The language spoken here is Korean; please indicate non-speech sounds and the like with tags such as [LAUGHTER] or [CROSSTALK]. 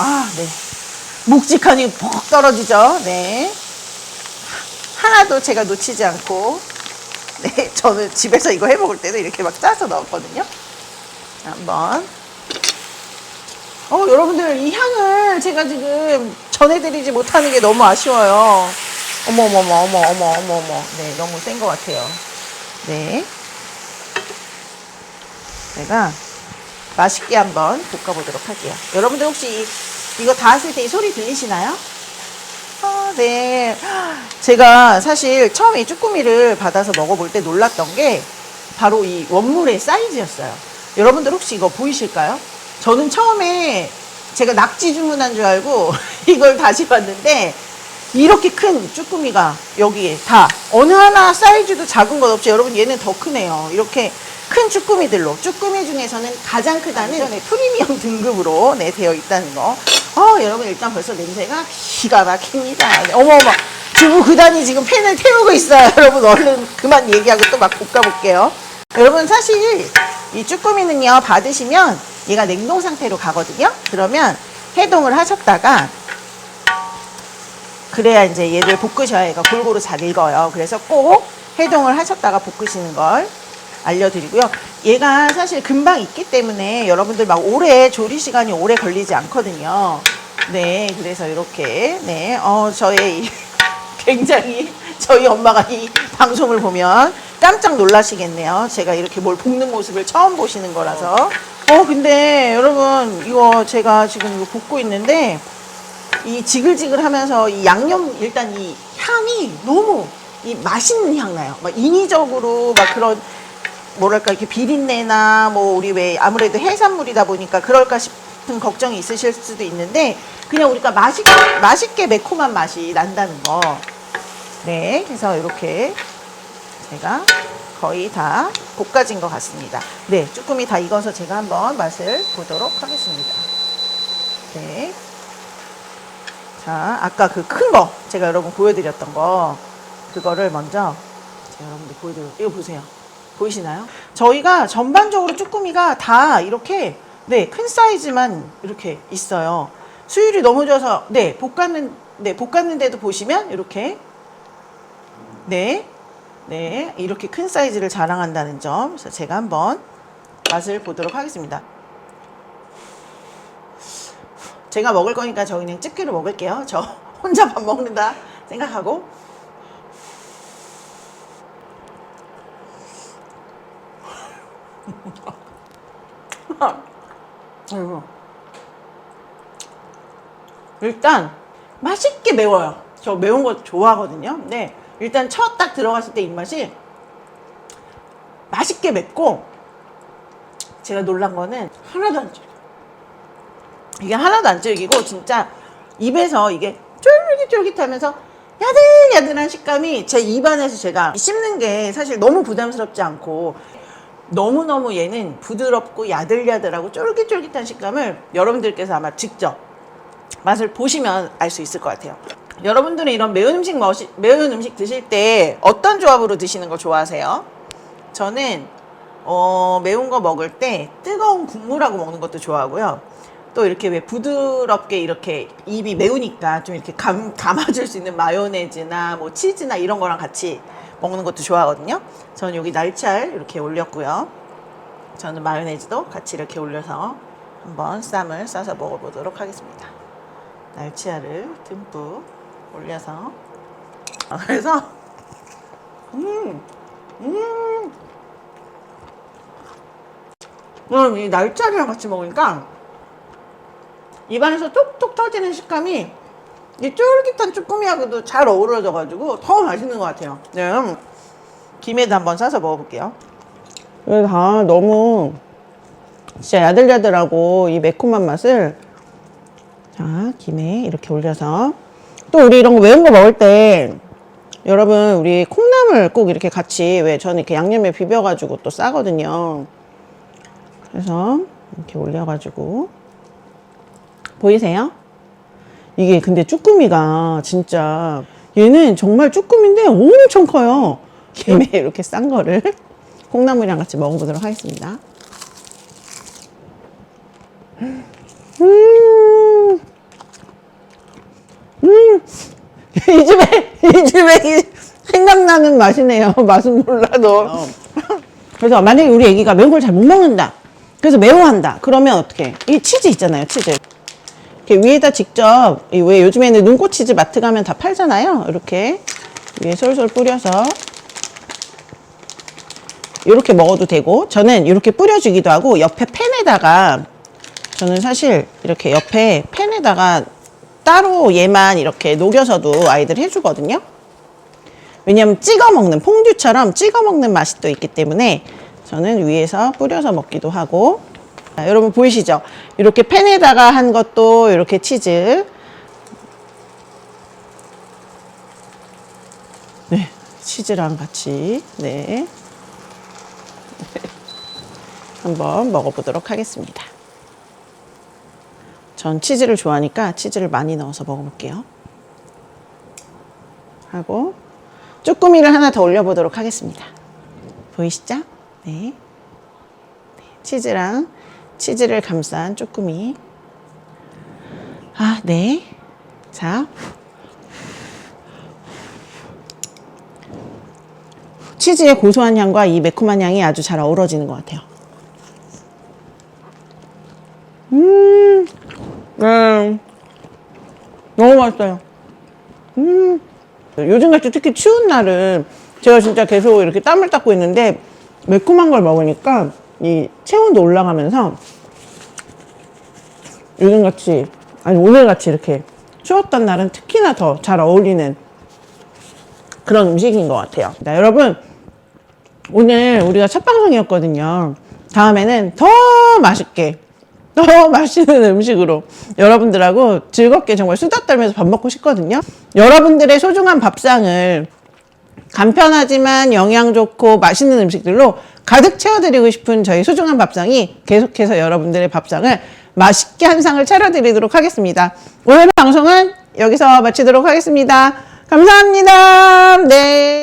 아, 네. 묵직하니 퍽 떨어지죠. 네. 하나도 제가 놓치지 않고. 네, 저는 집에서 이거 해 먹을 때도 이렇게 막 짜서 넣었거든요. 자, 한번. 어, 여러분들, 이 향을 제가 지금 전해드리지 못하는 게 너무 아쉬워요. 어머, 어머, 어머, 어머, 어머, 어머, 어머. 네, 너무 센 것 같아요. 네. 제가 맛있게 한번 볶아보도록 할게요. 여러분들 혹시 이- 이거 다 했을 때이 소리 들리시나요? 아, 네. 제가 사실 처음에 이 쭈꾸미를 받아서 먹어볼 때 놀랐던 게 바로 이 원물의 사이즈였어요. 여러분들 혹시 이거 보이실까요? 저는 처음에 제가 낙지 주문한 줄 알고 [LAUGHS] 이걸 다시 봤는데 이렇게 큰 쭈꾸미가 여기에 다 어느 하나 사이즈도 작은 것 없이 여러분 얘는 더 크네요. 이렇게 큰 쭈꾸미들로 쭈꾸미 중에서는 가장 크다는 네, 프리미엄 등급으로 네, 되어 있다는 거. 어, 여러분 일단 벌써 냄새가 기가 막힙니다. 네, 어머 어머 주부 그단이 지금 팬을 태우고 있어요. [LAUGHS] 여러분 얼른 그만 얘기하고 또 막 볶아 볼게요. 여러분 사실 이 쭈꾸미는요 받으시면 얘가 냉동 상태로 가거든요. 그러면 해동을 하셨다가 그래야 이제 얘를 볶으셔야 얘가 골고루 잘 익어요. 그래서 꼭 해동을 하셨다가 볶으시는 걸 알려드리고요. 얘가 사실 금방 익기 때문에 여러분들 막 오래 조리 시간이 오래 걸리지 않거든요. 네, 그래서 이렇게 네, 어 저의 이 [LAUGHS] 굉장히 저희 엄마가 이 방송을 보면 깜짝 놀라시겠네요. 제가 이렇게 뭘 볶는 모습을 처음 보시는 거라서. 어, 근데 여러분 이거 제가 지금 이거 볶고 있는데 이 지글지글 하면서 이 양념 일단 이 향이 너무 이 맛있는 향 나요. 막 인위적으로 막 그런 뭐랄까 이렇게 비린내나 뭐 우리 왜 아무래도 해산물이다 보니까 그럴까 싶은 걱정이 있으실 수도 있는데 그냥 우리가 맛있게 맛있게 매콤한 맛이 난다는 거. 네, 그래서 이렇게 제가 거의 다 볶아진 것 같습니다. 네, 쭈꾸미 다 익어서 제가 한번 맛을 보도록 하겠습니다. 네. 자, 아까 그 큰 거, 제가 여러분 보여드렸던 거, 그거를 먼저 제가 여러분들 보여드릴게요. 이거 보세요. 보이시나요? 저희가 전반적으로 쭈꾸미가 다 이렇게, 네, 큰 사이즈만 이렇게 있어요. 수율이 너무 좋아서, 네, 볶았는, 네, 볶았는데도 보시면 이렇게, 네, 네, 이렇게 큰 사이즈를 자랑한다는 점. 그래서 제가 한번 맛을 보도록 하겠습니다. 제가 먹을 거니까 저 그냥 집게로 먹을게요. 저 혼자 밥 먹는다 생각하고. 아이고. 일단 맛있게 매워요. 저 매운 거 좋아하거든요. 근데 일단 첫 딱 들어갔을 때 입맛이 맛있게 맵고 제가 놀란 거는 하나도 안 질겨. 이게 하나도 안 질기고 진짜 입에서 이게 쫄깃쫄깃하면서 야들야들한 식감이 제 입안에서 제가 씹는 게 사실 너무 부담스럽지 않고 너무너무 얘는 부드럽고 야들야들하고 쫄깃쫄깃한 식감을 여러분들께서 아마 직접 맛을 보시면 알 수 있을 것 같아요. 여러분들은 이런 매운 음식 머시, 매운 음식 드실 때 어떤 조합으로 드시는 거 좋아하세요? 저는 어, 매운 거 먹을 때 뜨거운 국물하고 먹는 것도 좋아하고요. 또 이렇게 왜 부드럽게 이렇게 입이 매우니까 좀 이렇게 감, 감아줄 수 있는 마요네즈나 뭐 치즈나 이런 거랑 같이 먹는 것도 좋아하거든요. 저는 여기 날치알 이렇게 올렸고요. 저는 마요네즈도 같이 이렇게 올려서 한번 쌈을 싸서 먹어보도록 하겠습니다. 날치알을 듬뿍 올려서 아, 그래서 음, 음, 음, 이 날짜리랑 같이 먹으니까 입안에서 톡톡 터지는 식감이 이 쫄깃한 쭈꾸미하고도 잘 어우러져가지고 더 맛있는 것 같아요. 네. 김에도 한번 싸서 먹어볼게요. 이게 다 너무 진짜 야들야들하고 이 매콤한 맛을 자, 김에 이렇게 올려서 또 우리 이런 거 매운 거 먹을 때 여러분 우리 콩나물 꼭 이렇게 같이 왜 저는 이렇게 양념에 비벼가지고 또 싸거든요. 그래서 이렇게 올려가지고 보이세요? 이게 근데 쭈꾸미가 진짜 얘는 정말 쭈꾸미인데 엄청 커요. 개매 음. 이렇게 싼 거를 [LAUGHS] 콩나물이랑 같이 먹어보도록 하겠습니다. 음, 음, [LAUGHS] 이 집에, 이 집에 생각나는 맛이네요. [LAUGHS] 맛은 몰라도. 어. 그래서 만약에 우리 애기가 매운 걸 잘 못 먹는다. 그래서 매워한다. 그러면 어떻게? 이 치즈 있잖아요, 치즈. 이렇게 위에다 직접 이왜 요즘에는 눈꽃 치즈 마트 가면 다 팔잖아요. 이렇게 위에 솔솔 뿌려서 이렇게 먹어도 되고 저는 이렇게 뿌려주기도 하고 옆에 팬에다가 저는 사실 이렇게 옆에 팬에다가 따로 얘만 이렇게 녹여서도 아이들 해주거든요. 왜냐면 찍어 먹는 퐁듀처럼 찍어 먹는 맛이 또 있기 때문에 저는 위에서 뿌려서 먹기도 하고 자, 여러분 보이시죠? 이렇게 팬에다가 한 것도 이렇게 치즈 네 치즈랑 같이 네 [LAUGHS] 한번 먹어보도록 하겠습니다. 전 치즈를 좋아하니까 치즈를 많이 넣어서 먹어볼게요. 하고 쭈꾸미를 하나 더 올려보도록 하겠습니다. 보이시죠? 네. 네, 치즈랑 치즈를 감싼 쭈꾸미. 아, 네. 자. 치즈의 고소한 향과 이 매콤한 향이 아주 잘 어우러지는 것 같아요. 음, 네. 너무 맛있어요. 요즘같이 특히 추운 날은 제가 진짜 계속 이렇게 땀을 닦고 있는데 매콤한 걸 먹으니까 이 체온도 올라가면서 요즘같이 아니 오늘같이 이렇게 추웠던 날은 특히나 더 잘 어울리는 그런 음식인 것 같아요. 자, 여러분 오늘 우리가 첫 방송이었거든요. 다음에는 더 맛있게 더 [LAUGHS] 맛있는 음식으로 여러분들하고 즐겁게 정말 수다 떨면서 밥 먹고 싶거든요. 여러분들의 소중한 밥상을 간편하지만 영양 좋고 맛있는 음식들로 가득 채워드리고 싶은 저희 소중한 밥상이 계속해서 여러분들의 밥상을 맛있게 한 상을 차려드리도록 하겠습니다. 오늘 방송은 여기서 마치도록 하겠습니다. 감사합니다. 네.